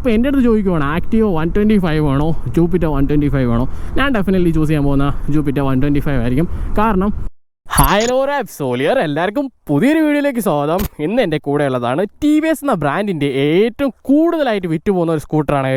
അപ്പോൾ എന്റെ അടുത്ത് ചോദിക്കുവാണ് ആക്റ്റീവ് വൺ ട്വന്റി ഫൈവ് ആണോ ജൂപ്പിറ്റർ വൺ ട്വന്റി ഫൈവ് ആണോ? ഞാൻ ഡെഫിനറ്റ്ലി ചൂസ് ചെയ്യാൻ പോകുന്ന ജൂപ്പിറ്റർ വൺ ട്വന്റി ഫൈവ് ആയിരിക്കും. കാരണം ഹായ് ലോ റാപ്പ് സോലിയർ എല്ലാവർക്കും പുതിയൊരു വീഡിയോയിലേക്ക് സ്വാഗതം. ഇന്ന് എന്റെ കൂടെയുള്ളതാണ് ടി വി എസ് എന്ന ബ്രാൻഡിന്റെ ഏറ്റവും കൂടുതലായിട്ട് വിറ്റ് പോകുന്ന ഒരു സ്കൂട്ടറാണ്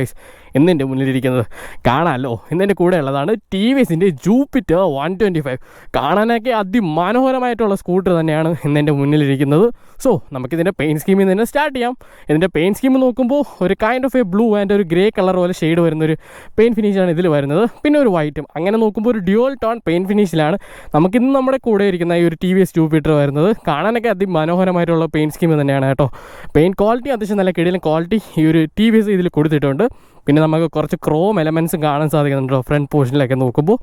എന്റെ മുന്നിലിരിക്കുന്നത് കാണാമല്ലോ എന്നെന്റെ കൂടെ ഉള്ളതാണ് ടി വി എസിന്റെ ജൂപ്പിറ്റർ വൺ ട്വന്റി ഫൈവ് കാണാനൊക്കെ അതിമനോഹരമായിട്ടുള്ള സ്കൂട്ടർ തന്നെയാണ് എന്നെന്റെ മുന്നിലിരിക്കുന്നത്. സോ നമുക്കിതിന്റെ പെയിൻ സ്കീമിൽ നിന്ന് സ്റ്റാർട്ട് ചെയ്യാം. ഇതിന്റെ പെയിൻ സ്കീം നോക്കുമ്പോൾ ഒരു kind of a blue and ഒരു ഗ്രേ കളർ പോലെ ഷെയ്ഡ് വരുന്ന ഒരു പെയിൻ ഫിനിഷാണ് ഇതിൽ വരുന്നത്. പിന്നെ ഒരു വൈറ്റും അങ്ങനെ നോക്കുമ്പോൾ ഒരു ഡ്യുവൽ ടോൺ പെയിൻ ഫിനിഷിലാണ് നമുക്കിന്ന് നമ്മുടെ കൂടെ ഇരിക്കുന്ന ഈ ഒരു ടി വി എസ് ജൂപ്പിറ്റർ വരുന്നത്. കാണാനൊക്കെ അതിമനോഹരമായിട്ടുള്ള പെയിൻ സ്കീം തന്നെയാണ് കേട്ടോ. പെയിൻ ക്വാളിറ്റി അത്യാവശ്യം നല്ല കിടിലൻ ക്വാളിറ്റി ഈ ഒരു ടി വി എസ് ഇതിൽ കൊടുത്തിട്ടുണ്ട്. പിന്നെ നമുക്ക് കുറച്ച് ക്രോം എലമെൻസും കാണാൻ സാധിക്കുന്നുണ്ടോ? ഫ്രണ്ട് പോർഷനിലൊക്കെ നോക്കുമ്പോൾ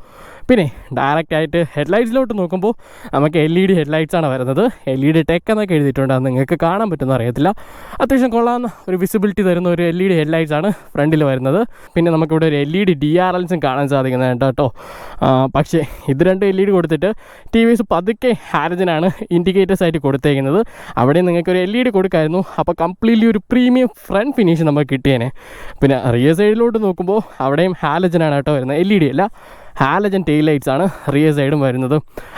പിന്നെ ഡയറക്റ്റ് ആയിട്ട് ഹെഡ്ലൈറ്റ്സിലോട്ട് നോക്കുമ്പോൾ നമുക്ക് എൽ ഇ ഡി ഹെഡ്ലൈറ്റ്സ് ആണ് വരുന്നത്. എൽ ഇ ഡി ടെക് എന്നൊക്കെ എഴുതിയിട്ടുണ്ട്. അത് നിങ്ങൾക്ക് കാണാൻ പറ്റുമെന്ന് അറിയത്തില്ല. അത്യാവശ്യം കൊള്ളാവുന്ന ഒരു വിസിബിലിറ്റി തരുന്ന ഒരു എൽ ഇ ഡി ഹെഡ്ലൈറ്റ്സ് ആണ് ഫ്രണ്ടിൽ വരുന്നത്. പിന്നെ നമുക്കിവിടെ ഒരു L E D D R എൽസും കാണാൻ സാധിക്കുന്നുണ്ട് കേട്ടോ. പക്ഷേ ഇത് രണ്ട് എൽ ഇ ഡി കൊടുത്തിട്ട് ടി വി എസ് പതുക്കെ ഹാരജനാണ് ഇൻഡിക്കേറ്റേഴ്സ് ആയിട്ട് കൊടുത്തേക്കുന്നത്. അവിടെ നിങ്ങൾക്ക് ഒരു എൽ ഇ ഡി കൊടുക്കായിരുന്നു. അപ്പോൾ കംപ്ലീറ്റ്ലി ഒരു പ്രീമിയം ഫ്രണ്ട് ഫിനിഷ് നമുക്ക് കിട്ടിയേനെ. പിന്നെ റിയർ സൈഡിലോട്ട് നോക്കുമ്പോൾ അവിടെയും ഹാലജനാണ് കേട്ടോ വരുന്നത്. എൽ ഇ ഡി അല്ല. ഹാലജൻ ടെയിൽ ലൈറ്റ്സ് ആണ് റിയർ സൈഡും വരുന്നത്.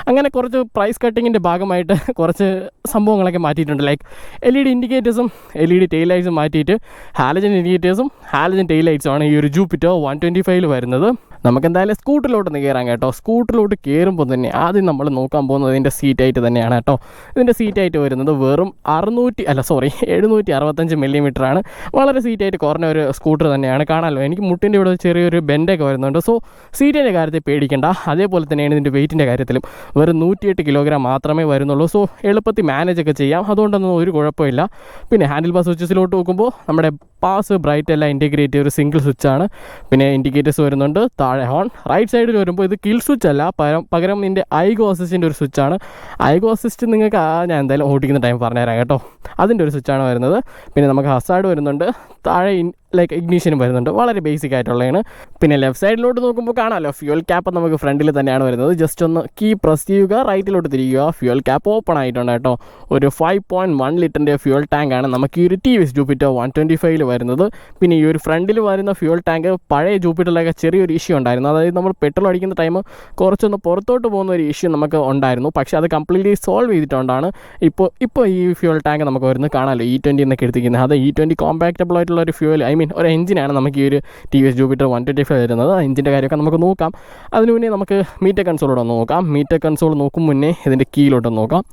അങ്ങനെ കുറച്ച് പ്രൈസ് കട്ടിങ്ങിന്റെ ഭാഗമായിട്ട് കുറച്ച് സംഭവങ്ങളൊക്കെ മാറ്റിയിട്ടുണ്ട്. ലൈക്ക് എൽ ഇ ഡി ഇൻഡിക്കേറ്റേഴ്സും എൽ ഇ ഡി ടെയിൽ ലൈറ്റ്സും മാറ്റിയിട്ട് ഹാലജൻ ഇൻഡിക്കേറ്റേഴ്സും ഹാലജൻ ടെയിൽ ലൈറ്റ്സും ആണ് ഈ ഒരു ജൂപ്പിറ്റോ വൺ ട്വന്റി ഫൈവിൽ വരുന്നത്. നമുക്ക് എന്തായാലും സ്കൂട്ടറിലോട്ട് ഒന്ന് കയറാം കേട്ടോ. സ്കൂട്ടറിലോട്ട് കയറുമ്പോൾ തന്നെ ആദ്യം നമ്മൾ നോക്കാൻ പോകുന്നത് ഇതിന്റെ സീറ്റായിട്ട് തന്നെയാണ് കേട്ടോ. ഇതിന്റെ സീറ്റായിട്ട് വരുന്നത് വെറും അറുന്നൂറ്റി അല്ല സോറി എഴുന്നൂറ്റി അറുപത്തഞ്ച് മില്ലിമീറ്റർ ആണ്. വളരെ സീറ്റായിട്ട് കുറഞ്ഞ ഒരു സ്കൂട്ടർ തന്നെയാണ്. കാണാമല്ലോ എനിക്ക് മുട്ടിന്റെ ഇവിടെ ചെറിയൊരു ബെൻഡൊക്കെ വരുന്നുണ്ട്. സോ സീറ്റിന്റെ കാര്യത്തിൽ പേടിക്കേണ്ട. അതേപോലെ തന്നെയാണ് ഇതിന്റെ വെയിറ്റിന്റെ കാര്യത്തിലും. വെറും നൂറ്റിയെട്ട് കിലോഗ്രാം മാത്രമേ വരുന്നുള്ളൂ. സോ എളുപ്പത്തിൽ മാനേജ് ഒക്കെ ചെയ്യാം. അതുകൊണ്ടൊന്നും ഒരു കുഴപ്പമില്ല. പിന്നെ ഹാൻഡിൽ ബാർ സ്വിച്ചസിലോട്ട് നോക്കുമ്പോൾ നമ്മുടെ പാസ് ബ്രൈറ്റ് എല്ലാം ഇന്റിഗ്രേറ്റ് ഒരു സിംഗിൾ സ്വിച്ചാണ് പിന്നെ ഇൻഡിക്കേറ്റേഴ്സ് വരുന്നുണ്ട്. താഴെ ഹോൺ റൈറ്റ് സൈഡിൽ വരുമ്പോൾ ഇത് കിൽ സ്വിച്ച് അല്ല. പകരം പകരം ഇതിന്റെ ഐഗോ അസിസ്റ്റിന്റെ ഒരു സ്വിച്ചാണ് ഐഗോ അസിസ്റ്റ് നിങ്ങൾക്ക് ആ ഞാൻ എന്തായാലും ഓടിക്കുന്ന ടൈം പറഞ്ഞുതരാം കേട്ടോ. അതിന്റെ ഒരു സ്വിച്ചാണ് വരുന്നത്. പിന്നെ നമുക്ക് ഹസാർഡ് വരുന്നുണ്ട്. താഴെ ലൈക്ക് ഇഗ്നീഷനും വരുന്നുണ്ട്. വളരെ ബേസിക് ആയിട്ടുള്ളതാണ്. പിന്നെ ലെഫ്റ്റ് സൈഡിലോട്ട് നോക്കുമ്പോൾ കാണാമല്ലോ ഫ്യൂൽ ക്യാപ്പ് നമുക്ക് ഫ്രണ്ടിൽ തന്നെയാണ് വരുന്നത്. ജസ്റ്റ് ഒന്ന് കീ പ്രസ് ചെയ്യുക റൈറ്റിലോട്ട് തിരിയുക ഫ്യൂൽ ക്യാപ്പ് ഓപ്പൺ ആയിട്ടുണ്ട് കേട്ടോ. ഒരു ഫൈവ് പോയിന്റ് വൺ ലിറ്ററിന്റെ ഫ്യൂൽ ടാങ്ക് ആണ്. നമുക്ക് ഈ ഒരു T V S Jupiter one twenty ഫൈവിൽ വരുന്നത്. പിന്നെ ഈ ഒരു ഫ്രണ്ടിൽ വരുന്ന ഫ്യൂൽ ടാങ്ക് പഴയ ജൂപ്പിറ്ററിലൊക്കെ ചെറിയൊരു ഇഷ്യൂ ഉണ്ടായിരുന്നു. അതായത് നമ്മൾ പെട്രോൾ അടിക്കുന്ന ടൈം കുറച്ചൊന്ന് പുറത്തോട്ട് പോകുന്ന ഒരു ഇഷ്യൂ നമുക്ക് ഉണ്ടായിരുന്നു. പക്ഷേ അത് കംപ്ലീറ്റ്ലി സോൾവ് ചെയ്തിട്ടുണ്ടാണ് ഇപ്പോൾ ഇപ്പോൾ ഈ ഫ്യൂൽ ടാങ്ക് നമുക്ക് വരുന്നത് കാണാമല്ലോ ഇ ട്വന്റി എന്നൊക്കെ എടുത്തിരിക്കുന്നത്. അത് ഇ ട്വന്റി കോമ്പാക്റ്റബിൾ ആയിട്ടുള്ള ഒരു ഫ്യൂൽ ഐ ഒരു എഞ്ചിനാണ് നമുക്ക് ഈ ഒരു T V S Jupiter one twenty five വരുന്നത്. ആ എഞ്ചിന്റെ കാര്യമൊക്കെ നമുക്ക് നോക്കാം. അതിന് മുന്നേ നമുക്ക് മീറ്റർ കൺസോളോട് ഒന്ന് നോക്കാം. മീറ്റർ കൺസോൾ നോക്കും മുന്നേ ഇതിന്റെ കീയിലോട്ട് നോക്കാം.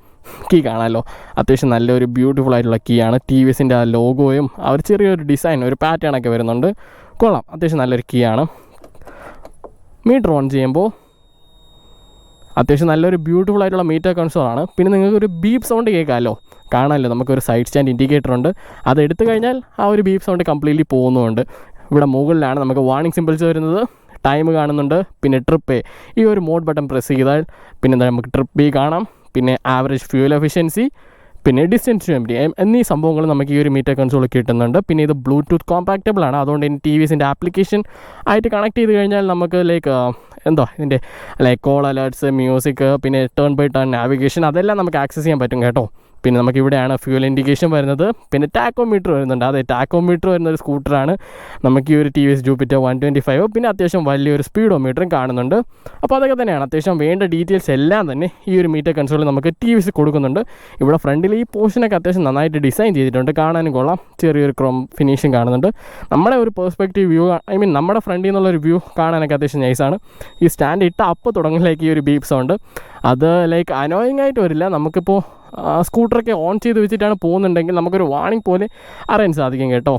കീ കാണാമല്ലോ അത്യാവശ്യം നല്ലൊരു ബ്യൂട്ടിഫുൾ ആയിട്ടുള്ള കീ ആണ്. ടി വി എസിന്റെ ആ ലോഗോയും അവർ ചെറിയൊരു ഡിസൈൻ ഒരു പാറ്റേണൊക്കെ വരുന്നുണ്ട്. കൊള്ളാം. അത്യാവശ്യം നല്ലൊരു കീ ആണ്. മീറ്റർ ഓൺ ചെയ്യുമ്പോൾ അത്യാവശ്യം നല്ലൊരു ബ്യൂട്ടിഫുൾ ആയിട്ടുള്ള മീറ്റർ കൺസോൾ ആണ്. പിന്നെ നിങ്ങൾക്ക് ഒരു ബീപ്പ് സൗണ്ട് കേൾക്കാമല്ലോ. കാണാമല്ലോ നമുക്കൊരു സൈഡ് സ്റ്റാൻഡ് ഇൻഡിക്കേറ്റർ ഉണ്ട്. അത് എടുത്തു കഴിഞ്ഞാൽ ആ ഒരു ബീപ്പ് സൗണ്ട് കംപ്ലീറ്റ്ലി പോകുന്നുണ്ട്. ഇവിടെ മുകളിലാണ് നമുക്ക് വാർണിംഗ് സിമ്പിൾസ് വരുന്നത്. ടൈം കാണുന്നുണ്ട് പിന്നെ ട്രിപ്പ് എ ഈ ഒരു മോഡ് ബട്ടൺ പ്രസ് ചെയ്താൽ പിന്നെ നമുക്ക് ട്രിപ്പ് ബി കാണാം. പിന്നെ ആവറേജ് ഫ്യൂൽ എഫിഷ്യൻസി പിന്നെ ഡിസ്റ്റൻസ് ടു എം ടി എന്നീ സംഭവങ്ങൾ നമുക്ക് ഈ ഒരു മീറ്റർ കൺസോൾ കിട്ടുന്നുണ്ട്. പിന്നെ ഇത് ബ്ലൂടൂത്ത് കോമ്പാക്റ്റബിൾ ആണ്. അതുകൊണ്ട് ഇനി ടി വി എസിന്റെ ആപ്ലിക്കേഷൻ ആയിട്ട് കണക്ട് ചെയ്ത് കഴിഞ്ഞാൽ നമുക്ക് ലൈക്ക് എന്തോ ഇതിന്റെ ലൈക്ക് കോൾ അലേർട്സ് മ്യൂസിക് പിന്നെ ടേൺ ബൈ ടേൺ നാവിഗേഷൻ അതെല്ലാം നമുക്ക് ആക്സസ് ചെയ്യാൻ പറ്റും കേട്ടോ. പിന്നെ നമുക്ക് ഇവിടെയാണ് ഫ്യൂൽ ഇൻഡിക്കേഷൻ വരുന്നത്. പിന്നെ ടാക്കോമീറ്റർ വരുന്നുണ്ട്. അതെ ടാക്കോമീറ്റർ വരുന്ന ഒരു സ്കൂട്ടറാണ് നമുക്ക് ഈ ഒരു T V S Jupiter one twenty five പിന്നെ അത്യാവശ്യം വലിയൊരു സ്പീഡോമീറ്ററും കാണുന്നുണ്ട്. അപ്പോൾ അതൊക്കെ തന്നെയാണ്. അത്യാവശ്യം വേണ്ട ഡീറ്റെയിൽസ് എല്ലാം തന്നെ ഈ ഒരു മീറ്റർ കൺസോളിൽ നമുക്ക് ടി വി എസ് കൊടുക്കുന്നുണ്ട്. ഇവിടെ ഫ്രണ്ടിൽ ഈ പോർഷനൊക്കെ അത്യാവശ്യം നന്നായിട്ട് ഡിസൈൻ ചെയ്തിട്ടുണ്ട്. കാണാനും കൊള്ളാം. ചെറിയൊരു ക്രോം ഫിനിഷിങ് കാണുന്നുണ്ട്. നമ്മുടെ ഒരു പെർസ്പെക്റ്റീവ് വ്യൂ ഐ മീൻ നമ്മുടെ ഫ്രണ്ടിൽ നിന്നുള്ള ഒരു വ്യൂ കാണാനൊക്കെ അത്യാവശ്യം നൈസാണ് ഈ സ്റ്റാൻഡ് ഇട്ട അപ്പോൾ തുടങ്ങലേക്ക് ഈ ഒരു ബീപ്സ് ഉണ്ട്. അത് ലൈക്ക് അനോയിങ് ആയിട്ട് വരില്ല. നമുക്കിപ്പോൾ സ്കൂട്ടറൊക്കെ ഓൺ ചെയ്ത് വെച്ചിട്ടാണ് പോകുന്നുണ്ടെങ്കിൽ നമുക്കൊരു വാണിംഗ് പോലെ അറിയാൻ സാധിക്കും കേട്ടോ.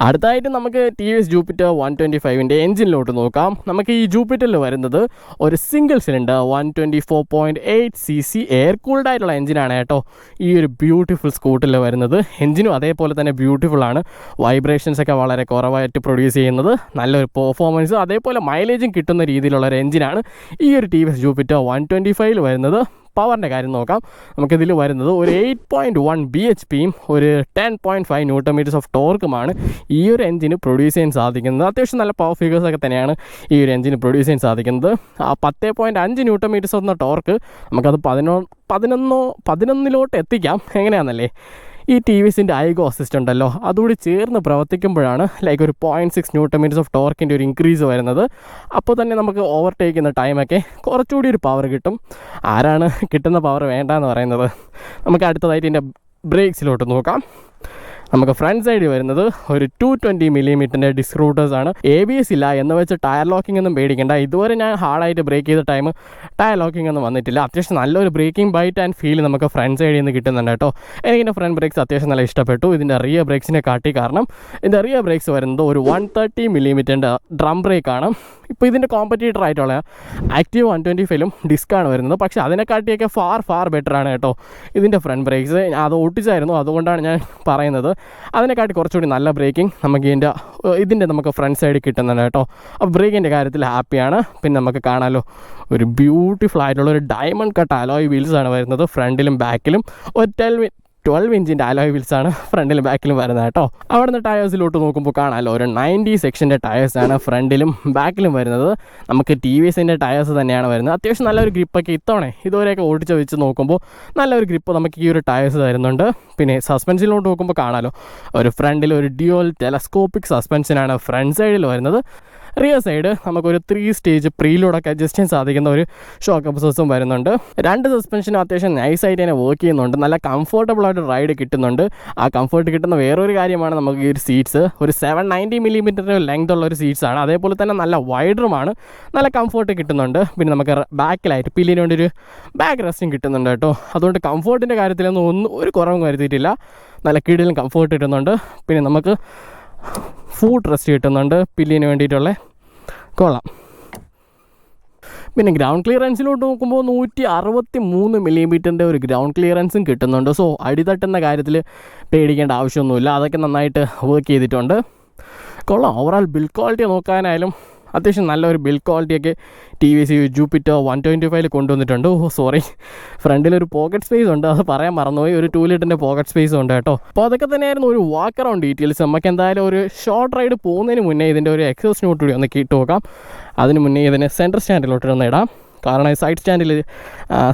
അടുത്തായിട്ട് നമുക്ക് T V S Jupiter one twenty ഫൈവിന്റെ എഞ്ചിനിലോട്ട് നോക്കാം. നമുക്ക് ഈ ജൂപ്പിറ്ററിൽ വരുന്നത് ഒരു single cylinder one twenty four point eight C C air cooled ആയിട്ടുള്ള എഞ്ചിനാണ് കേട്ടോ. ഈ ഒരു ബ്യൂട്ടിഫുൾ സ്കൂട്ടറിൽ വരുന്നത്. എഞ്ചിനും അതേപോലെ തന്നെ ബ്യൂട്ടിഫുൾ ആണ്. വൈബ്രേഷൻസ് ഒക്കെ വളരെ കുറവായിട്ട് പ്രൊഡ്യൂസ് ചെയ്യുന്നത്. നല്ലൊരു പെർഫോമൻസും അതേപോലെ മൈലേജും കിട്ടുന്ന രീതിയിലുള്ള ഒരു എഞ്ചിനാണ് ഈ ഒരു T V S Jupiter one twenty ഫൈവിൽ വരുന്നത്. പവറിന്റെ കാര്യം നോക്കാം. നമുക്കിതിൽ വരുന്നത് ഒരു eight point one B H പിയും ഒരു ten point five newton of ടോർക്കുമാണ് ഈ ഒരു എഞ്ചിന് പ്രൊഡ്യൂസ് ചെയ്യാൻ സാധിക്കുന്നത്. അത്യാവശ്യം നല്ല പവർ ഫിഗേഴ്സ് ഒക്കെ തന്നെയാണ് ഈ ഒരു എഞ്ചിന് പ്രൊഡ്യൂസ് ചെയ്യാൻ സാധിക്കുന്നത്. ആ പത്ത് പോയിന്റ് അഞ്ച് ന്യൂട്ടൺ എന്ന ടോർക്ക് നമുക്കത് പതിനോ പതിനൊന്നോ പതിനൊന്നിലോട്ട് എത്തിക്കാം. എങ്ങനെയാണെന്നല്ലേ ഈ ടി വി ഐഗോ അസിസ്റ്റ് ഉണ്ടല്ലോ അതുകൂടി ചേർന്ന് പ്രവർത്തിക്കുമ്പോഴാണ് ലൈക്ക് ഒരു point six newton metres of ടോർക്കിന്റെ ഒരു ഇൻക്രീസ് വരുന്നത്. അപ്പോൾ തന്നെ നമുക്ക് ഓവർടേക്ക് ചെയ്യുന്ന ടൈമൊക്കെ കുറച്ചുകൂടി ഒരു പവർ കിട്ടും. ആരാണ് കിട്ടുന്ന പവർ വേണ്ടെന്ന് പറയുന്നത്? നമുക്ക് അടുത്തതായിട്ട് ഇതിന്റെ ബ്രേക്സിലോട്ട് നോക്കാം. നമുക്ക് ഫ്രണ്ട് സൈഡിൽ വരുന്നത് ഒരു ടു ട്വന്റി മില്ലിമീറ്ററിന്റെ ഡിസ്ക് റൂട്ടേഴ്സ് ആണ്. എ ബി എസ് ഇല്ല എന്ന് വെച്ച് ടയർ ലോക്കിംഗ് ഒന്നും പേടിക്കേണ്ട. ഇതുവരെ ഞാൻ ഹാർഡായിട്ട് ബ്രേക്ക് ചെയ്ത ടൈം ടയർ ലോക്കിംഗ് ഒന്നും വന്നിട്ടില്ല. അത്യാവശ്യം നല്ലൊരു ബ്രേക്കിംഗ് ബൈറ്റ് ആൻഡ് ഫീൽ നമുക്ക് ഫ്രണ്ട് സൈഡിൽ നിന്ന് കിട്ടുന്നുണ്ട് കേട്ടോ. എനിക്കിന്റെ ഫ്രണ്ട് ബ്രേക്സ് അത്യാവശ്യം നല്ല ഇഷ്ടപ്പെട്ടു. ഇതിന്റെ റിയർ ബ്രേക്സിനെ കാട്ടി കാരണം ഇതിന്റെ റിയർ ബ്രേക്സ് വരുന്നത് ഒരു വൺ തേർട്ടി മില്ലിമീറ്ററിന്റെ ഡ്രം ബ്രേക്കാണ് ഇപ്പോൾ ഇതിന്റെ കോമ്പറ്റീറ്റർ ആയിട്ടുള്ള ആക്റ്റീവ് വൺ ട്വന്റി ഫൈവിലും ഡിസ്ക്കാണ് വരുന്നത്. പക്ഷേ അതിനെക്കാട്ടിയൊക്കെ ഫാർ ഫാർ ബെറ്റർ ആണ് കേട്ടോ ഇതിന്റെ ഫ്രണ്ട് ബ്രേക്സ് അത് ഒട്ടിച്ചായിരുന്നു. അതുകൊണ്ടാണ് ഞാൻ പറയുന്നത്. അതിനെക്കാട്ടി കുറച്ചുകൂടി നല്ല ബ്രേക്കിംഗ് നമുക്ക് ഇതിന്റെ ഇതിന്റെ നമുക്ക് ഫ്രണ്ട് സൈഡിൽ കിട്ടുന്നുണ്ട് കേട്ടോ. അപ്പോൾ ബ്രേക്കിന്റെ കാര്യത്തിൽ ഹാപ്പിയാണ് പിന്നെ നമുക്ക് കാണാമല്ലോ ഒരു ബ്യൂട്ടിഫുൾ ആയിട്ടുള്ള ഒരു ഡയമണ്ട് കട്ട് അലോയ് വീൽസാണ് വരുന്നത്. ഫ്രണ്ടിലും ബാക്കിലും ഒരു ടെൽ ട്വൽവ് ഇഞ്ചിന്റെ അലോയ് വീൽസാണ് ഫ്രണ്ടിലും ബാക്കിലും വരുന്നത് കേട്ടോ. അവിടുന്ന് ടയേഴ്സിലോട്ട് നോക്കുമ്പോൾ കാണാമല്ലോ ഒരു നയന്റി സെക്ഷന്റെ ടയേഴ്സാണ് ഫ്രണ്ടിലും ബാക്കിലും വരുന്നത്. നമുക്ക് ടി വി എസിന്റെ ടയേഴ്സ് തന്നെയാണ് വരുന്നത്. അത്യാവശ്യം നല്ലൊരു ഗ്രിപ്പൊക്കെ ഇത്തവണ ഇതുവരെയൊക്കെ ഓടിച്ച് വെച്ച് നോക്കുമ്പോൾ നല്ലൊരു ഗ്രിപ്പ് നമുക്ക് ഈ ഒരു ടയേഴ്സ് തരുന്നുണ്ട്. പിന്നെ സസ്പെൻഷനിലോട്ട് നോക്കുമ്പോൾ കാണാമല്ലോ ഒരു ഫ്രണ്ടിൽ ഒരു ഡ്യുവൽ ടെലസ്കോപ്പിക് സസ്പെൻഷനാണ് ഫ്രണ്ട് സൈഡിൽ വരുന്നത്. റിയർ സൈഡ് നമുക്കൊരു ത്രീ സ്റ്റേജ് പ്രീലോഡൊക്കെ അഡ്ജസ്റ്റ് ചെയ്യാൻ സാധിക്കുന്ന ഒരു ഷോക്ക് അബ്സോസും വരുന്നുണ്ട്. രണ്ട് സസ്പെൻഷനും അത്യാവശ്യം നൈസായിട്ട് തന്നെ വർക്ക് ചെയ്യുന്നുണ്ട്. നല്ല കംഫർട്ടബിൾ ആയിട്ട് റൈഡ് കിട്ടുന്നുണ്ട്. ആ കംഫർട്ട് കിട്ടുന്ന വേറൊരു കാര്യമാണ് നമുക്ക് ഈ ഒരു സീറ്റ്സ് ഒരു സെവൻ നയന്റി മില്ലിമീറ്റർ ലെങ്ത് ഉള്ള ഒരു സീറ്റ്സ് ആണ്. അതേപോലെ തന്നെ നല്ല വൈഡറുമാണ് നല്ല കംഫർട്ട് കിട്ടുന്നുണ്ട്. പിന്നെ നമുക്ക് ബാക്കിലായിട്ട് പില്ലിന് വേണ്ടി ഒരു ബാക്ക് റെസ്റ്റും കിട്ടുന്നുണ്ട് കേട്ടോ. അതുകൊണ്ട് കംഫർട്ടിന്റെ കാര്യത്തിലൊന്നും ഒന്നും ഒരു കുറവും വരുത്തിയിട്ടില്ല. നല്ല കീഴിലും കംഫർട്ട് കിട്ടുന്നുണ്ട്. പിന്നെ നമുക്ക് ഫുഡ് റെസ്റ്റ് കിട്ടുന്നുണ്ട്. പില്ലിന് വേണ്ടിയിട്ടുള്ള കൊള്ളാം പിന്നെ ഗ്രൗണ്ട് ക്ലിയറൻസിലോട്ട് നോക്കുമ്പോൾ നൂറ്റി അറുപത്തി മൂന്ന് മില്ലിമീറ്ററിന്റെ ഒരു ഗ്രൗണ്ട് ക്ലിയറൻസും കിട്ടുന്നുണ്ട്. സോ അടിതട്ടുന്ന കാര്യത്തിൽ പേടിക്കേണ്ട ആവശ്യമൊന്നുമില്ല. അതൊക്കെ നന്നായിട്ട് വർക്ക് ചെയ്തിട്ടുണ്ട്. കൊള്ളാം ഓവറോൾ ബിൽഡ് ക്വാളിറ്റി നോക്കാനായാലും അത്യാവശ്യം നല്ലൊരു build ക്വാളിറ്റിയൊക്കെ T V C Jupiter one twenty ഫൈവിൽ കൊണ്ടുവന്നിട്ടുണ്ട്. ഓ സോറി ഫ്രണ്ടിലൊരു പോക്കറ്റ് സ്പേസ് ഉണ്ട്. അത് പറയാൻ മറന്നുപോയി. ഒരു ടൂ ലിറ്ററിന്റെ പോക്കറ്റ് സ്പേസ് ഉണ്ട് കേട്ടോ. അപ്പോൾ അതൊക്കെ തന്നെയായിരുന്നു ഒരു വാക്ക് അറൗണ്ട് ഡീറ്റെയിൽസ് നമുക്ക് എന്തായാലും ഒരു ഷോർട്ട് റൈഡ് പോകുന്നതിന് മുന്നേ ഇതിന്റെ ഒരു എക്സസ് നോട്ട് കൂടി ഒന്ന് കിട്ടു നോക്കാം. അതിന് മുന്നേ ഇതിനെ സെന്റർ സ്റ്റാൻഡിലോട്ട് ഒന്ന് ഇടാം. കാരണം ഈ സൈഡ് സ്റ്റാൻഡിൽ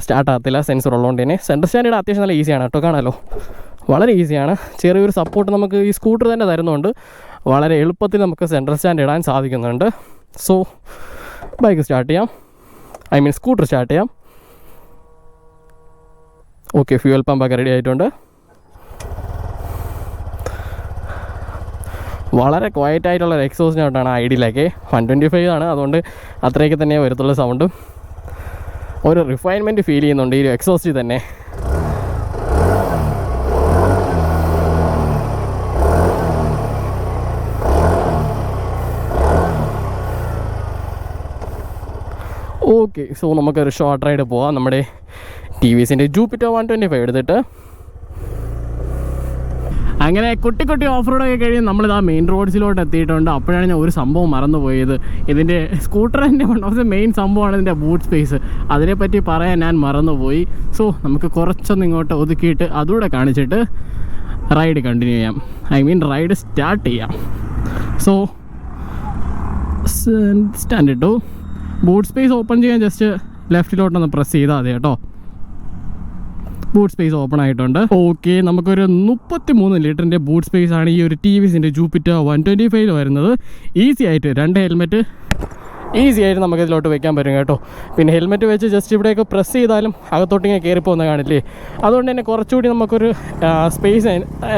സ്റ്റാർട്ട് ആകത്തില്ല. സെൻസർ ഉള്ളതുകൊണ്ട് തന്നെ സെന്റർ സ്റ്റാൻഡിൽ അത്യാവശ്യം നല്ല ഈസിയാണ് കേട്ടോ. കാണാമല്ലോ വളരെ ഈസിയാണ് ചെറിയൊരു സപ്പോർട്ട് നമുക്ക് ഈ സ്കൂട്ടർ തന്നെ തരുന്നുണ്ട്. വളരെ എളുപ്പത്തിൽ നമുക്ക് സെൻട്രൽ സ്റ്റാൻഡ് ഇടാൻ സാധിക്കുന്നുണ്ട്. സോ ബൈക്ക് സ്റ്റാർട്ട് ചെയ്യാം. ഐ മീൻ സ്കൂട്ടർ സ്റ്റാർട്ട് ചെയ്യാം. ഓക്കെ ഫ്യൂവൽ പമ്പൊക്കെ റെഡി ആയിട്ടുണ്ട്. വളരെ ക്വയറ്റ് ആയിട്ടുള്ള ഒരു എക്സോസിനോട്ടാണ് ഐഡിയിലൊക്കെ വൺ ട്വന്റി ഫൈവ് ആണ്. അതുകൊണ്ട് അത്രയൊക്കെ തന്നെ വരത്തുള്ള സൗണ്ടും ഒരു റിഫൈൻമെന്റ് ഫീൽ ചെയ്യുന്നുണ്ട് ഈ ഒരു എക്സോസ്റ്റിൽ തന്നെ. ഓക്കെ സോ നമുക്കൊരു ഷോർട്ട് റൈഡ് പോവാം. നമ്മുടെ ടി വി എസിന്റെ ജൂപ്പിറ്റർ വൺ ട്വന്റി ഫൈവ് എടുത്തിട്ട്. അങ്ങനെ കുട്ടി കുട്ടി ഓഫ് റോഡൊക്കെ കഴിഞ്ഞ് നമ്മളിതാ മെയിൻ റോഡ്സിലോട്ട് എത്തിയിട്ടുണ്ട്. അപ്പോഴാണ് ഞാൻ ഒരു സംഭവം മറന്നുപോയത്. ഇതിന്റെ സ്കൂട്ടറിന്റെ വൺ ഓഫ് ദ മെയിൻ സംഭവമാണ് ഇതിന്റെ ബൂട്ട് സ്പേസ് അതിനെപ്പറ്റി പറയാൻ ഞാൻ മറന്നുപോയി. സോ നമുക്ക് കുറച്ചൊന്ന് ഇങ്ങോട്ട് ഒതുക്കിയിട്ട് അതുകൂടെ കാണിച്ചിട്ട് റൈഡ് കണ്ടിന്യൂ ചെയ്യാം. ഐ മീൻ റൈഡ് സ്റ്റാർട്ട് ചെയ്യാം. സോ സ്റ്റാൻഡ് ഇട്ടു ബൂട്ട് സ്പേസ് ഓപ്പൺ ചെയ്യാൻ ജസ്റ്റ് ലെഫ്റ്റിലോട്ടൊന്ന് പ്രസ് ചെയ്താൽ മതി കേട്ടോ. ബൂട്ട് സ്പേസ് ഓപ്പൺ ആയിട്ടുണ്ട്. ഓക്കെ നമുക്കൊരു മുപ്പത്തി മൂന്ന് ലിറ്ററിന്റെ ബൂട്ട് സ്പേസ് ആണ് ഈ ഒരു ടി വിസിന്റെ ജൂപ്പിറ്റർ വൺ ട്വന്റി ഫൈവ് വരുന്നത്. ഈസി ആയിട്ട് രണ്ട് ഹെൽമെറ്റ് ഈസി ആയിട്ട് നമുക്ക് ഇതിലോട്ട് വെക്കാൻ പറ്റും കേട്ടോ. പിന്നെ ഹെൽമെറ്റ് വെച്ച് ജസ്റ്റ് ഇവിടെയൊക്കെ പ്രസ് ചെയ്താലും അകത്തോട്ട് ഇങ്ങനെ കയറി പോകുന്ന കാണില്ലേ? അതുകൊണ്ട് തന്നെ കുറച്ചുകൂടി നമുക്കൊരു സ്പേസ്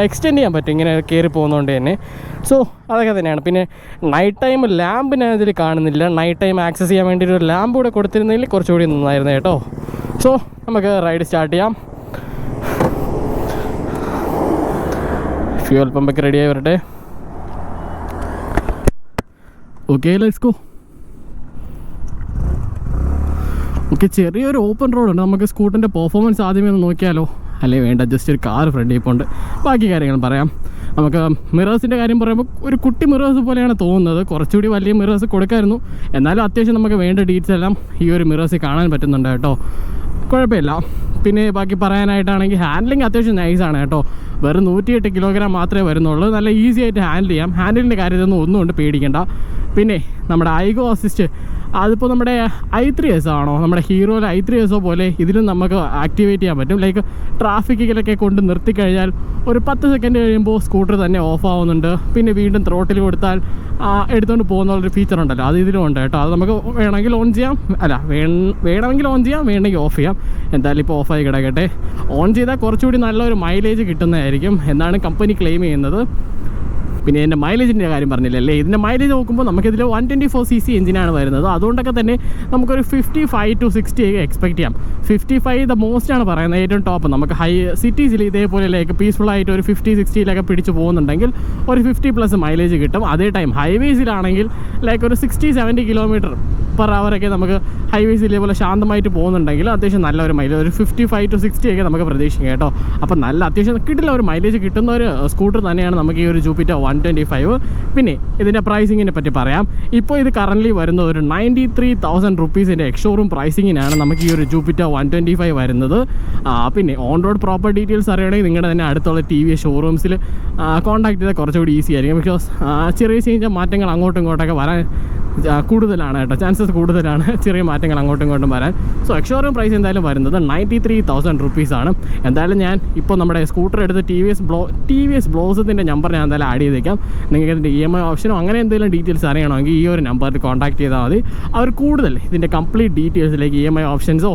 എക്സ്റ്റെൻഡ് ചെയ്യാൻ പറ്റും ഇങ്ങനെ കയറി പോകുന്നതുകൊണ്ട് തന്നെ. സോ അതൊക്കെ തന്നെയാണ്. പിന്നെ നൈറ്റ് ടൈം ലാമ്പ് ഞാൻ ഇതിൽ കാണുന്നില്ല. നൈറ്റ് ടൈം ആക്സസ് ചെയ്യാൻ വേണ്ടി ഒരു ലാമ്പ് കൂടെ കൊടുത്തിരുന്നതിൽ കുറച്ചുകൂടി നന്നായിരുന്നു കേട്ടോ. സോ നമുക്ക് റൈഡ് സ്റ്റാർട്ട് ചെയ്യാം. ഫ്യൂൽ പമ്പൊക്കെ റെഡിയായി വരട്ടെ. ഓക്കെ ലെറ്റ്സ് ഗോ ഓക്കെ ചെറിയൊരു ഓപ്പൺ റോഡുണ്ട് നമുക്ക് സ്കൂട്ടറിന്റെ പെർഫോമൻസ് ആദ്യമേ ഒന്ന് നോക്കിയാലോ? അല്ലേ വേണ്ട ജസ്റ്റ് ഒരു കാർ ഇപ്പോൾ ഉണ്ട് ബാക്കി കാര്യങ്ങൾ പറയാം. നമുക്ക് മിറേഴ്സിന്റെ കാര്യം പറയുമ്പോൾ ഒരു കുട്ടി മിറേഴ്സ് പോലെയാണ് തോന്നുന്നത്. കുറച്ചുകൂടി വലിയ മിറേഴ്സ് കൊടുക്കായിരുന്നു. എന്നാലും അത്യാവശ്യം നമുക്ക് വേണ്ട ഡീറ്റെയിൽസ് എല്ലാം ഈ ഒരു മിറേഴ്സിൽ കാണാൻ പറ്റുന്നുണ്ട് കേട്ടോ. കുഴപ്പമില്ല. പിന്നെ ബാക്കി പറയാനായിട്ടാണെങ്കിൽ ഹാൻഡ്ലിങ് അത്യാവശ്യം നൈസാണ് കേട്ടോ. വെറും നൂറ്റിയെട്ട് കിലോഗ്രാം മാത്രമേ വരുന്നുള്ളൂ. നല്ല ഈസി ആയിട്ട് ഹാൻഡിൽ ചെയ്യാം. ഹാൻഡിലിന്റെ കാര്യത്തിലൊന്നും ഒന്നും കൊണ്ട് പേടിക്കേണ്ട. പിന്നെ നമ്മുടെ ഐഗോ അസിസ്റ്റ് അതിപ്പോൾ നമ്മുടെ ഐ ത്രീ എസ് ആണോ? നമ്മുടെ ഹീറോയിലെ ഐ ത്രീ എസോ പോലെ ഇതിലും നമുക്ക് ആക്ടിവേറ്റ് ചെയ്യാൻ പറ്റും. ലൈക്ക് ട്രാഫിക്കിലൊക്കെ കൊണ്ട് നിർത്തി കഴിഞ്ഞാൽ ഒരു പത്ത് സെക്കൻഡ് കഴിയുമ്പോൾ സ്കൂട്ടർ തന്നെ ഓഫ് ആവുന്നുണ്ട്. പിന്നെ വീണ്ടും ത്രോട്ടിൽ കൊടുത്താൽ എടുത്തുകൊണ്ട് പോകുന്ന ഒരു ഫീച്ചർ ഉണ്ടല്ലോ. അത് ഇതിലും ഉണ്ട് കേട്ടോ. അത് നമുക്ക് വേണമെങ്കിൽ ഓൺ ചെയ്യാം. അല്ല വേണമെങ്കിൽ ഓൺ ചെയ്യാം. വേണമെങ്കിൽ ഓഫ് ചെയ്യാം. എന്തായാലും ഇപ്പോൾ ഓഫായി കിടക്കട്ടെ. ഓൺ ചെയ്താൽ കുറച്ചുകൂടി നല്ലൊരു മൈലേജ് കിട്ടുന്നതായിരിക്കും. എന്നാണ് കമ്പനി ക്ലെയിം ചെയ്യുന്നത്. പിന്നെ ഇതിന്റെ മൈലേജിന്റെ കാര്യം പറഞ്ഞില്ലല്ലേ? ഇതിന്റെ മൈലേജ് നോക്കുമ്പോൾ നമുക്കിതിൽ one twenty four C C എഞ്ചിനാണ് വരുന്നത്. അതുകൊണ്ടൊക്കെ തന്നെ നമുക്കൊരു fifty five to sixty expect ചെയ്യാം. ഫിഫ്റ്റി ഫൈവ് ദ മോസ്റ്റ് ആണ് പറയുന്നത് ഏറ്റവും ടോപ്പ് നമുക്ക് ഹൈ സിറ്റീസിൽ ഇതേപോലെ ലൈക്ക് പീസ്ഫുൾ ആയിട്ട് ഒരു ഫിഫ്റ്റി സിക്സ്റ്റിയിലൊക്കെ പിടിച്ചു പോകുന്നുണ്ടെങ്കിൽ ഒരു ഫിഫ്റ്റി പ്ലസ് മൈലേജ് കിട്ടും. അതേ ടൈം ഹൈവേസിലാണെങ്കിൽ ലൈക്ക് ഒരു സിക്സ്റ്റി സെവന്റി കിലോമീറ്റർ പെർ അവറൊക്കെ നമുക്ക് ഹൈവേസ് ഇതേപോലെ ശാന്തമായിട്ട് പോകുന്നുണ്ടെങ്കിൽ അത്യാവശ്യം നല്ല ഒരു മൈലേജ് ഒരു ഫിഫ്റ്റി ഫൈവ് ടു സിക്സ്റ്റി ഒക്കെ നമുക്ക് പ്രതീക്ഷിക്കാം കേട്ടോ. അപ്പോൾ നല്ല അത്യാവശ്യം കിട്ടില്ല ഒരു മൈലേജ് കിട്ടുന്ന ഒരു സ്കൂട്ടർ തന്നെയാണ് നമുക്ക് ഈ ഒരു ജൂപ്പിറ്റർ വൺ ട്വന്റി ഫൈവ് പിന്നെ ഇതിന്റെ പ്രൈസിങ്ങിനെ പറ്റി പറയാം. ഇപ്പോൾ ഇത് കറന്റ്ലി വരുന്നത് ഒരു നയന്റി ത്രീ തൗസൻഡ് റുപ്പീസിന്റെ എക്സ്ഷോറൂം പ്രൈസിങ്ങിനാണ് നമുക്ക് ഈ ഒരു ജൂപ്പിറ്റർ വൺ ട്വന്റി ഫൈവ് വരുന്നത് പിന്നെ ഓൺ റോഡ് പ്രോപ്പർ ഡീറ്റെയിൽസ് അറിയണമെങ്കിൽ നിങ്ങളുടെ തന്നെ അടുത്തുള്ള ടി വി ഷോറൂംസിൽ കോൺടാക്ട് ചെയ്താൽ കുറച്ചുകൂടി ഈസി ആയിരിക്കും. ബിക്കോസ് ചെറിയ ചെറിയ മാറ്റങ്ങൾ അങ്ങോട്ടും ഇങ്ങോട്ടൊക്കെ വരാൻ കൂടുതലാണ് കേട്ടോ. ചാൻസസ് കൂടുതലാണ്. ചെറിയ മാറ്റങ്ങൾ അങ്ങോട്ടും ഇങ്ങോട്ടും വരാൻ. സോ എക്സ്ഷോറൂം പ്രൈസ് എന്തായാലും വരുന്നത് നയന്റി ത്രീ തൗസൻഡ് റുപ്പീസാണ് എന്തായാലും ഞാൻ ഇപ്പോൾ നമ്മുടെ സ്കൂട്ടർ എടുത്ത് ടി വി എസ് ബ്ലോ ടി വി എസ് ബ്ലോസത്തിന്റെ നമ്പർ ഞാൻ എന്തായാലും ആഡ് ചെയ്തേക്കാം. നിങ്ങൾക്ക് ഇതിന്റെ ഇ എം ഐ ഓപ്ഷനോ അങ്ങനെ എന്തെങ്കിലും ഡീറ്റെയിൽസ് അറിയണമെങ്കിൽ ഈ ഒരു നമ്പറിൽ കോൺടാക്ട് ചെയ്താൽ മതി. അവർ കൂടുതൽ ഇതിന്റെ കംപ്ലീറ്റ് ഡീറ്റെയിൽസിലേക്ക് ഇ എം ഐ ഓപ്ഷൻസോ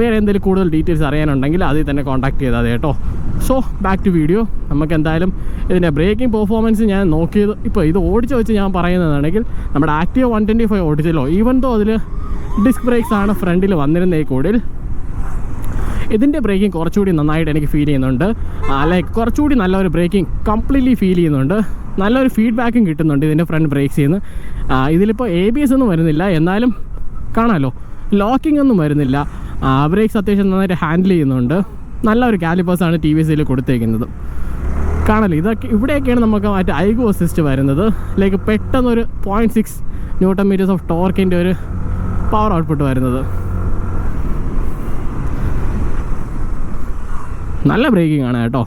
വേറെ എന്തെങ്കിലും കൂടുതൽ ഡീറ്റെയിൽസ് അറിയാനുണ്ടെങ്കിൽ അതിൽ തന്നെ കോൺടാക്ട് ചെയ്താൽ മതി കേട്ടോ. സോ ബാക്ക് ടു വീഡിയോ നമുക്ക് എന്തായാലും ഇതിന്റെ ബ്രേക്കിംഗ് പെർഫോമൻസ് ഞാൻ നോക്കിയത് ഇപ്പോൾ ഇത് ഓടിച്ച് വെച്ച് ഞാൻ പറയുന്നതാണെങ്കിൽ നമ്മുടെ ആക്റ്റീവ് വൺ ട്വന്റി ഫൈവ് ഓടിച്ചല്ലോ. ഈവൻ തോ അതിൽ ഡിസ്ക് ബ്രേക്സ് ആണ് ഫ്രണ്ടിൽ വന്നിരുന്നേ കൂടി ഇതിന്റെ ബ്രേക്കിംഗ് കുറച്ചുകൂടി നന്നായിട്ട് എനിക്ക് ഫീൽ ചെയ്യുന്നുണ്ട്. ലൈക്ക് കുറച്ചുകൂടി നല്ലൊരു ബ്രേക്കിംഗ് കംപ്ലീറ്റ്ലി ഫീൽ ചെയ്യുന്നുണ്ട്. നല്ലൊരു ഫീഡ്ബാക്കും കിട്ടുന്നുണ്ട് ഇതിന്റെ ഫ്രണ്ട് ബ്രേക്ക് ചെയ്യുന്ന ഇതിലിപ്പോൾ എ ബി എസ് ഒന്നും വരുന്നില്ല. എന്നാലും കാണാമല്ലോ ലോക്കിംഗ് ഒന്നും വരുന്നില്ല. ബ്രേക്സ് അത്യാവശ്യം നന്നായിട്ട് ഹാൻഡിൽ ചെയ്യുന്നുണ്ട്. നല്ലൊരു കാലിപ്പേഴ്സാണ് ടി വി സിയിൽ കൊടുത്തേക്കുന്നത്. കാണല്ലോ? ഇതൊക്കെ ഇവിടെയൊക്കെയാണ് നമുക്ക് മറ്റേ ഐഗോ അസിസ്റ്റ് വരുന്നത്. ലൈക്ക് പെട്ടെന്നൊരു point six newton metres of ടോർക്കിന്റെ ഒരു പവർ ഔട്ട്പുട്ട് വരുന്നത്. നല്ല ബ്രേക്കിംഗ് ആണ് കേട്ടോ.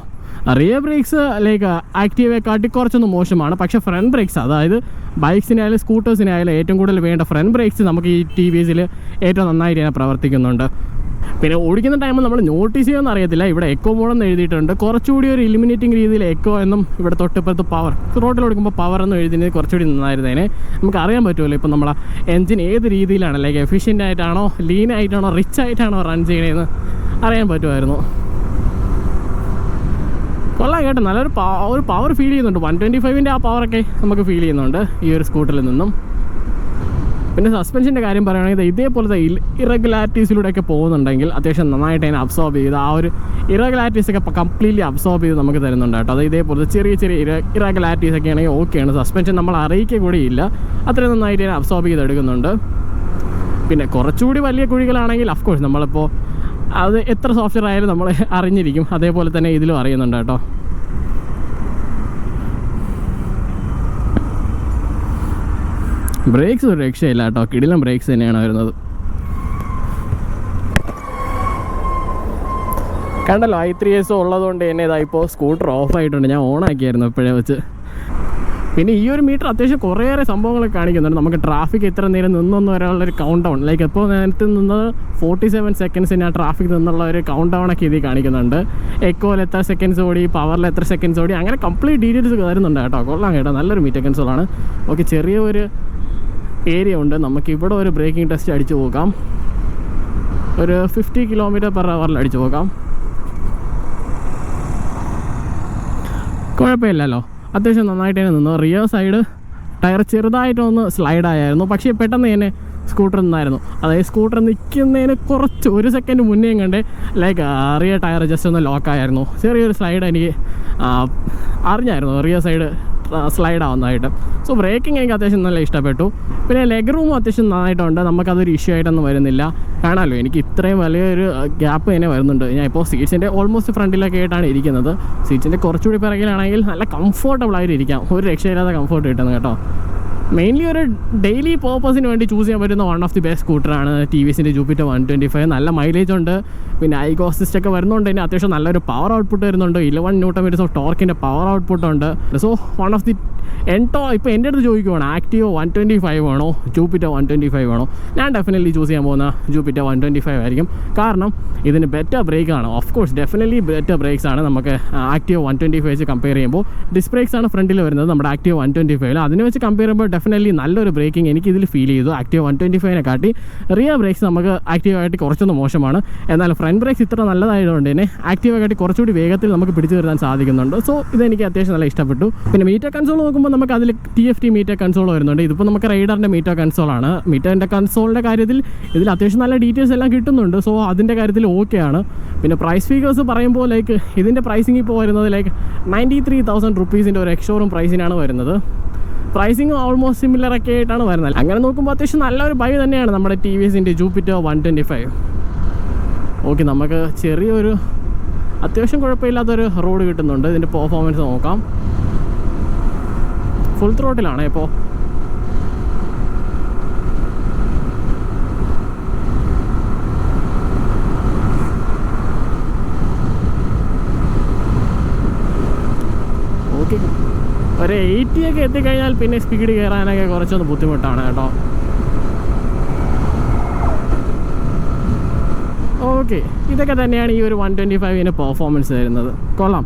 റിയർ ബ്രേക്സ് ലൈക്ക് ആക്റ്റീവെ കാട്ടി കുറച്ചൊന്നും മോശമാണ്. പക്ഷേ ഫ്രണ്ട് ബ്രേക്സ് അതായത് ബൈക്സിനായാലും സ്കൂട്ടേഴ്സിനായാലും ഏറ്റവും കൂടുതൽ വേണ്ട ഫ്രണ്ട് ബ്രേക്സ് നമുക്ക് ഈ ടി വി എസിൽ ഏറ്റവും നന്നായിട്ട് തന്നെ പ്രവർത്തിക്കുന്നുണ്ട്. പിന്നെ ഓടിക്കുന്ന ടൈമിൽ നമ്മൾ നോട്ടീസ് ചെയ്യുമെന്ന് അറിയത്തില്ല ഇവിടെ എക്കോ മോഡെന്ന് എഴുതിയിട്ടുണ്ട്. കുറച്ചുകൂടി ഒരു ഇലിമിനേറ്റിംഗ് രീതിയിൽ എക്കോ എന്നും ഇവിടെ തൊട്ടിപ്പുറത്ത് പവർ റോഡിൽ ഓടിക്കുമ്പോൾ പവർ എന്ന് എഴുതിയത് കുറച്ചുകൂടി നന്നായിരുന്നതിന് നമുക്ക് അറിയാൻ പറ്റുമല്ലോ ഇപ്പോൾ നമ്മളെ എഞ്ചിൻ ഏത് രീതിയിലാണ്? ലൈക്ക് എഫിഷ്യന്റ് ആയിട്ടാണോ ലീൻ ആയിട്ടാണോ റിച്ച് ആയിട്ടാണോ റൺ ചെയ്യണതെന്ന് അറിയാൻ പറ്റുമായിരുന്നു. കൊള്ളാം കേട്ടോ. നല്ലൊരു ഒരു പവർ ഫീൽ ചെയ്യുന്നുണ്ട്. വൺ ട്വന്റി ഫൈവിന്റെ ആ പവറൊക്കെ നമുക്ക് ഫീൽ ചെയ്യുന്നുണ്ട് ഈ ഒരു സ്കൂട്ടറിൽ നിന്നും. പിന്നെ സസ്പെൻഷന്റെ കാര്യം പറയുകയാണെങ്കിൽ ഇതേപോലത്തെ ഇറഗുലാരിറ്റീസിലൂടെയൊക്കെ പോകുന്നുണ്ടെങ്കിൽ അത്യാവശ്യം നന്നായിട്ട് അതിനെ അബ്സോർബ് ചെയ്ത് ആ ഒരു ഇറഗുലാരിറ്റീസ് ഒക്കെ കംപ്ലീറ്റ്ലി അബ്സോർബ് ചെയ്ത് നമുക്ക് തരുന്നുണ്ട് കേട്ടോ. അത് ഇതേപോലത്തെ ചെറിയ ചെറിയ ഇറ ഇറഗുലാരിറ്റീസ് ഒക്കെ ആണെങ്കിൽ ഓക്കെയാണ് സസ്പെൻഷൻ നമ്മൾ അറിയിക്കുക കൂടി ഇല്ല. അത്രയും നന്നായിട്ട് അതിനെ അബ്സോർബ് ചെയ്തെടുക്കുന്നുണ്ട് പിന്നെ കുറച്ചുകൂടി വലിയ കുഴികളാണെങ്കിൽ അഫ്കോഴ്സ് നമ്മളിപ്പോൾ അത് എത്ര സോഫ്റ്റ്വെയർ ആയാലും നമ്മൾ അറിഞ്ഞിരിക്കും. അതേപോലെ തന്നെ ഇതിലും അറിയുന്നുണ്ട് കേട്ടോ. ബ്രേക്സ് ഒരു രക്ഷയില്ല കേട്ടോ. കിടിലം ബ്രേക്സ് തന്നെയാണ് വരുന്നത്. കണ്ടല്ലോ ഐ ത്രീ എസ് ഉള്ളതുകൊണ്ട് തന്നെ ഇതാ ഇപ്പോൾ സ്കൂട്ടർ ഓഫ് ആയിട്ടുണ്ട്. ഞാൻ ഓൺ ആക്കിയായിരുന്നു ഇപ്പോഴേ വെച്ച്. പിന്നെ ഈ ഒരു മീറ്റർ അത്യാവശ്യം കുറേയേറെ സംഭവങ്ങളൊക്കെ കാണിക്കുന്നുണ്ട്. നമുക്ക് ട്രാഫിക് എത്ര നേരം നിന്നൊന്നും വരാനുള്ള ഒരു കൗണ്ട് ഡൗൺ ലൈക്ക് ഇപ്പോൾ നേരത്തെ നിന്നത് ഫോർട്ടി സെവൻ സെക്കൻഡ്സിന് ആ ട്രാഫിക് നിന്നുള്ള ഒരു കൗണ്ട് ഡൗൺ ഒക്കെ ഇതിൽ കാണിക്കുന്നുണ്ട്. എക്കോയിൽ എത്ര സെക്കൻഡ്സ് ഓടി പവറിൽ എത്ര സെക്കൻഡ്സ് ഓടി അങ്ങനെ കംപ്ലീറ്റ് ഡീറ്റെയിൽസ് തരുന്നുണ്ട് കേട്ടോ. കൊള്ളാം കേട്ടോ. നല്ലൊരു മീറ്റർ കൺസോളാണ് ഓക്കെ ചെറിയ ഒരു ഏരിയ ഉണ്ട്. നമുക്ക് ഇവിടെ ഒരു ബ്രേക്കിംഗ് ടെസ്റ്റ് അടിച്ചു പോകാം. ഒരു ഫിഫ്റ്റി കിലോമീറ്റർ പെർ അവറിൽ അടിച്ചു പോകാം. കുഴപ്പമില്ലല്ലോ. അത്യാവശ്യം നന്നായിട്ട് തന്നെ നിന്നു. റിയർ സൈഡ് ടയർ ചെറുതായിട്ടൊന്ന് സ്ലൈഡ് ആയായിരുന്നു. പക്ഷേ പെട്ടെന്ന് തന്നെ സ്കൂട്ടർ നിന്നായിരുന്നു. അതായത് സ്കൂട്ടർ നിൽക്കുന്നതിന് കുറച്ച് ഒരു സെക്കൻഡ് മുന്നേ കണ്ട് ലൈക്ക് റിയർ ടയർ ജസ്റ്റ് ഒന്ന് ലോക്കായിരുന്നു ചെറിയൊരു സ്ലൈഡ് എനിക്ക് അറിഞ്ഞായിരുന്നു. റിയർ സൈഡ് സ്ലൈഡ് ആവുന്നതായിട്ട് സോ ബ്രേക്കിംഗ് എനിക്ക് അത്യാവശ്യം നല്ല ഇഷ്ടപ്പെട്ടു. പിന്നെ ലെഗ് റൂമും അത്യാവശ്യം നന്നായിട്ടുണ്ട്. നമുക്കതൊരു ഇഷ്യൂ ആയിട്ടൊന്നും വരുന്നില്ല. കാണാമല്ലോ എനിക്ക് ഇത്രയും വലിയൊരു ഗ്യാപ്പ് തന്നെ വരുന്നുണ്ട്. ഞാൻ ഇപ്പോൾ സീറ്റ്സിന്റെ ഓൾമോസ്റ്റ് ഫ്രണ്ടിലൊക്കെ ആയിട്ടാണ് ഇരിക്കുന്നത്. സീറ്റ്സിന്റെ കുറച്ചുകൂടി പിറകിലാണെങ്കിൽ നല്ല കംഫർട്ടബിൾ ആയിട്ട് ഇരിക്കാം ഒരു രക്ഷയില്ലാത്ത കംഫർട്ട് കിട്ടുന്നു കേട്ടോ. മെയിൻലി ഒരു ഡെയിലി പേർപ്പസിന് വേണ്ടി ചൂസ് ചെയ്യാൻ പറ്റുന്ന വൺ ഓഫ് ദി ബെസ്റ്റ് സ്കൂട്ടറാണ് ടി വി എസിന്റെ ജൂപ്പിറ്റർ വൺ ട്വന്റി ഫൈവ് നല്ല മൈലേജ് ഉണ്ട്. പിന്നെ ഐഗോസിസ്റ്റ് ഒക്കെ വരുന്നുണ്ട്. ഇനി അത്യാവശ്യം നല്ലൊരു പവർ ഔട്ട്പുട്ട് വരുന്നുണ്ട്. ഇലവൻ ന്യൂട്ടൺ മീറ്റേഴ്സ് ഓഫ് ടോർക്കിന്റെ പവർ ഔട്ട്പുട്ട് ഉണ്ട്. സോ വൺ ഓഫ് ദി എൻടോ ഇപ്പോൾ എന്റെ അടുത്ത് ചോദിക്കുവാണ് ആക്റ്റീവ് വൺ ട്വന്റി ഫൈവ് ആണോ ജൂപ്പിറ്റർ വൺ ട്വന്റി ഫൈവ് ആണോ ഞാൻ ഡെഫിനറ്റ്ലി ചൂസ് ചെയ്യാൻ പോകുന്ന ജൂപ്പിറ്റർ വൺ ട്വന്റി ഫൈവ് ആയിരിക്കും. കാരണം ഇതിന് ബെറ്റർ ബ്രേക്ക് ആണ്. Of course definitely better brakes ആണ് നമുക്ക് ആക്റ്റീവ് വൺ ട്വന്റി ഫൈവ് വെച്ച് കമ്പയർ ചെയ്യുമ്പോൾ. ഡിസ് ബ്രേക്സ് ആണ് ഫ്രണ്ടിൽ വരുന്നത് നമ്മുടെ ആക്റ്റീവ് വൺ ട്വന്റി ഫൈവിൽ അതിനെ വെച്ച് കമ്പയർ ചെയ്യുമ്പോൾ ഡെഫിനറ്റ്ലി നല്ലൊരു ബ്രേക്കിംഗ് എനിക്ക് ഇതിൽ ഫീൽ ചെയ്തു. ആക്റ്റീവ് വൺ ട്വന്റി ഫൈവിനെ കാട്ടി റിയർ ബ്രേക്സ് നമുക്ക് ആക്റ്റീവ് ആയിട്ട് കുറച്ചൊന്ന് മോശമാണ്. എന്നാൽ ഫ്രണ്ട് ബ്രേക്സ് ഇത്ര നല്ലതായതുകൊണ്ട് തന്നെ ആക്റ്റീവ് ആയിട്ട് കുറച്ചുകൂടി വേഗത്തിൽ നമുക്ക് പിടിച്ചു തരാൻ സാധിക്കുന്നുണ്ട്. സോ ഇതെനിക്ക് അത്യാവശ്യം നല്ല ഇഷ്ടപ്പെട്ടു. പിന്നെ മീറ്റർ കൺസോൾ നോക്കുമ്പോൾ നമുക്ക് അതിൽ T F T meter console വരുന്നുണ്ട്. ഇതിപ്പോൾ നമുക്ക് റൈഡറിന്റെ മീറ്റർ കൺസോളാണ് മീറ്ററിന്റെ കൺസോളിന്റെ കാര്യത്തിൽ ഇതിൽ അത്യാവശ്യം നല്ല ഡീറ്റെയിൽസ് എല്ലാം കിട്ടുന്നുണ്ട്. സോ അതിന്റെ കാര്യത്തിൽ ഓക്കെ ആണ്. പിന്നെ പ്രൈസ് ഫീഗേഴ്സ് പറയുമ്പോൾ ലൈക്ക് ഇതിന്റെ പ്രൈസിങ് ഇപ്പോൾ വരുന്നത് ലൈക്ക് നയന്റി ത്രീ തൗസൻഡ് റുപ്പീസിന്റെ ഒരു എക്സോറും പ്രൈസിനാണ് വരുന്നത്. പ്രൈസിങ് ഓൾമോസ്റ്റ് സിമിലർ ഒക്കെ ആയിട്ടാണ് വരുന്നത്. അങ്ങനെ നോക്കുമ്പോൾ അത്യാവശ്യം നല്ലൊരു ബൈ തന്നെയാണ് നമ്മുടെ ടി വി എസിന്റെ Jupiter one twenty five okay നമുക്ക് ചെറിയൊരു അത്യാവശ്യം കുഴപ്പമില്ലാത്തൊരു റോഡ് കിട്ടുന്നുണ്ട്. ഇതിന്റെ പെർഫോമൻസ് നോക്കാം. ഫുൾ ത്രോട്ടിലാണ് ഇപ്പോൾ ഓക്കെ ഒരു എയ്റ്റി ഒക്കെ എത്തിക്കഴിഞ്ഞാൽ പിന്നെ സ്പീഡ് കയറാനൊക്കെ കുറച്ചൊന്ന് ബുദ്ധിമുട്ടാണ് കേട്ടോ. ഓക്കെ ഇതൊക്കെ തന്നെയാണ് ഈ ഒരു വൺ ട്വന്റി ഫൈവിന് പെർഫോമൻസ് തരുന്നത് കൊള്ളാം.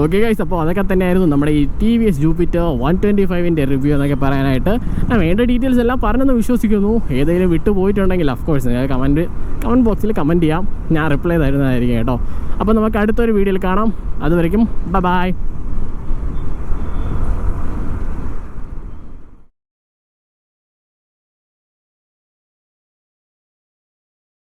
ഓക്കെ ഗൈസ് അപ്പോൾ അതൊക്കെ തന്നെയായിരുന്നു നമ്മുടെ ഈ T V S Jupiter one twenty ഫൈവിന്റെ review എന്നൊക്കെ പറയാനായിട്ട്. ഞാൻ വേണ്ട ഡീറ്റെയിൽസ് എല്ലാം പറഞ്ഞെന്ന് വിശ്വസിക്കുന്നു. ഏതെങ്കിലും വിട്ടു പോയിട്ടുണ്ടെങ്കിൽ അഫ് കോഴ്സ് നിങ്ങൾ കമന്റ് കമന്റ് ബോക്സിൽ കമന്റ് ചെയ്യാം. ഞാൻ റിപ്ലൈ തരുന്നതായിരിക്കും കേട്ടോ. അപ്പോൾ നമുക്ക് അടുത്തൊരു വീഡിയോയിൽ കാണാം. അതുവരയ്ക്കും ബൈ